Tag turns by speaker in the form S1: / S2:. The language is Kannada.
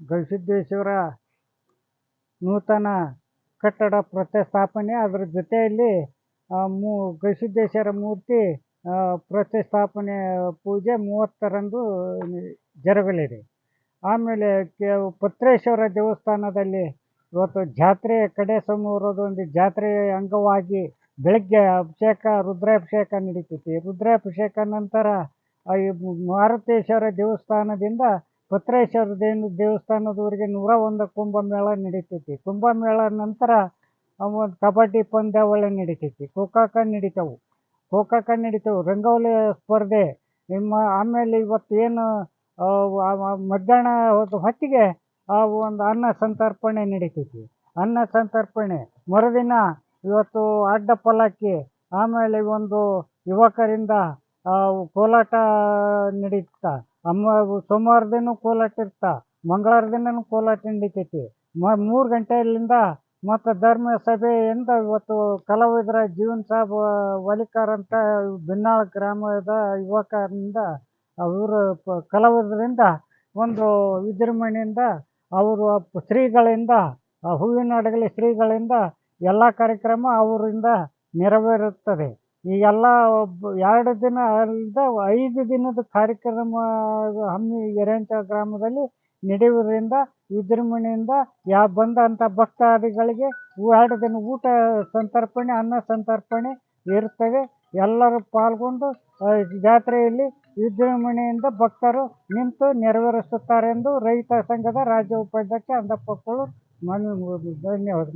S1: ಗವಿಸಿದ್ದೇಶ್ವರ ನೂತನ ಕಟ್ಟಡ ಪ್ರತಿಷ್ಠಾಪನೆ. ಅದರ ಜೊತೆಯಲ್ಲಿ ಮೂ ಗವಿಸಿದ್ದೇಶ್ವರ ಮೂರ್ತಿ ಪ್ರತಿಷ್ಠಾಪನೆ ಪೂಜೆ ಮೂವತ್ತರಂದು ಜರಗಲಿದೆ. ಆಮೇಲೆ ಕೆ ಪತ್ರೇಶ್ವರ ದೇವಸ್ಥಾನದಲ್ಲಿ ಇವತ್ತು ಜಾತ್ರೆ, ಕಡೆ ಸೋಮವಾರದೊಂದು ಜಾತ್ರೆ ಅಂಗವಾಗಿ ಬೆಳಗ್ಗೆ ಅಭಿಷೇಕ, ರುದ್ರಾಭಿಷೇಕ ನಡೀತೈತಿ. ರುದ್ರಾಭಿಷೇಕ ನಂತರ ಈ ಮಾರುತೇಶ್ವರ ದೇವಸ್ಥಾನದಿಂದ ಪತ್ರೇಶ್ವರ ದೇವ ದೇವಸ್ಥಾನದವರೆಗೆ ನೂರ ಒಂದು ಕುಂಭಮೇಳ ನಡೀತೈತಿ. ಕುಂಭಮೇಳ ನಂತರ ಕಬಡ್ಡಿ ಪಂದ್ಯಾವಳಿ ನಡೀತೈತಿ. ಖೋಖಾಕ ನಡೀತಾವು. ಖೋಖಾಕ ನಡೀತಾವೆ. ರಂಗೋಲಿ ಸ್ಪರ್ಧೆ. ನಿಮ್ಮ ಆಮೇಲೆ ಇವತ್ತು ಏನು ಮಧ್ಯಾಹ್ನ ಹೊತ್ತು ಹೊತ್ತಿಗೆ ಆ ಒಂದು ಅನ್ನ ಸಂತರ್ಪಣೆ ನಡೀತೈತಿ. ಅನ್ನ ಸಂತರ್ಪಣೆ. ಮರುದಿನ ಇವತ್ತು ಅಡ್ಡ ಪಲ್ಲಕ್ಕಿ ಆಮೇಲೆ ಒಂದು ಯುವಕರಿಂದ ಕೋಲಾಟ ನಡೀತಾ. ಅಮ್ಮ, ಸೋಮವಾರ ದಿನ ಕೋಲಾಟ ಇರ್ತ. ಮಂಗಳವಾರ ದಿನನೂ ಕೋಲಾಟ ನಡೀತೈತಿ. ಮ, ಮೂರು ಗಂಟೆಯಿಂದ ಮತ್ತು ಧರ್ಮ ಸಭೆಯಿಂದ ಇವತ್ತು ಕಲಾವಿದರ ಜೀವನ್ ಸಾಬ್ ವಲಿಕಾರ್ ಅಂತ ಬಿನ್ನಾಳ ಗ್ರಾಮದ ಯುವಕರಿಂದ ಅವರ ಕಲಾವಿದರಿಂದ ಒಂದು ವಿಜೃಂಭಣೆಯಿಂದ ಅವರು ಶ್ರೀಗಳಿಂದ ಹೂವಿನ ಅಡಗಲಿ ಶ್ರೀಗಳಿಂದ ಎಲ್ಲ ಕಾರ್ಯಕ್ರಮ ಅವರಿಂದ ನೆರವೇರುತ್ತದೆ. ಈ ಎಲ್ಲ ಒಬ್ಬ ಎರಡು ದಿನ ಅಲ್ಲದೆ ಐದು ದಿನದ ಕಾರ್ಯಕ್ರಮ ಹಮ್ಮಿ ಎರೆಂಚ ಗ್ರಾಮದಲ್ಲಿ ನಡೆಯುವುದರಿಂದ ವಿಜೃಂಭಣೆಯಿಂದ ಯಾ ಬಂದಂಥ ಭಕ್ತಾದಿಗಳಿಗೆ ಎರಡು ದಿನ ಊಟ ಸಂತರ್ಪಣೆ, ಅನ್ನ ಸಂತರ್ಪಣೆ ಇರ್ತವೆ ಎಲ್ಲರೂ ಪಾಲ್ಗೊಂಡು ಜಾತ್ರೆಯಲ್ಲಿ ವಿಜೃಂಭಣೆಯಿಂದ ಭಕ್ತರು ನಿಂತು ನೆರವೇರಿಸುತ್ತಾರೆಂದು ರೈತ ಸಂಘದ ರಾಜ್ಯ ಉಪಾಧ್ಯಕ್ಷ ಅಂದಪ್ಪ ಮನವಿ ಧನ್ಯವಾದ.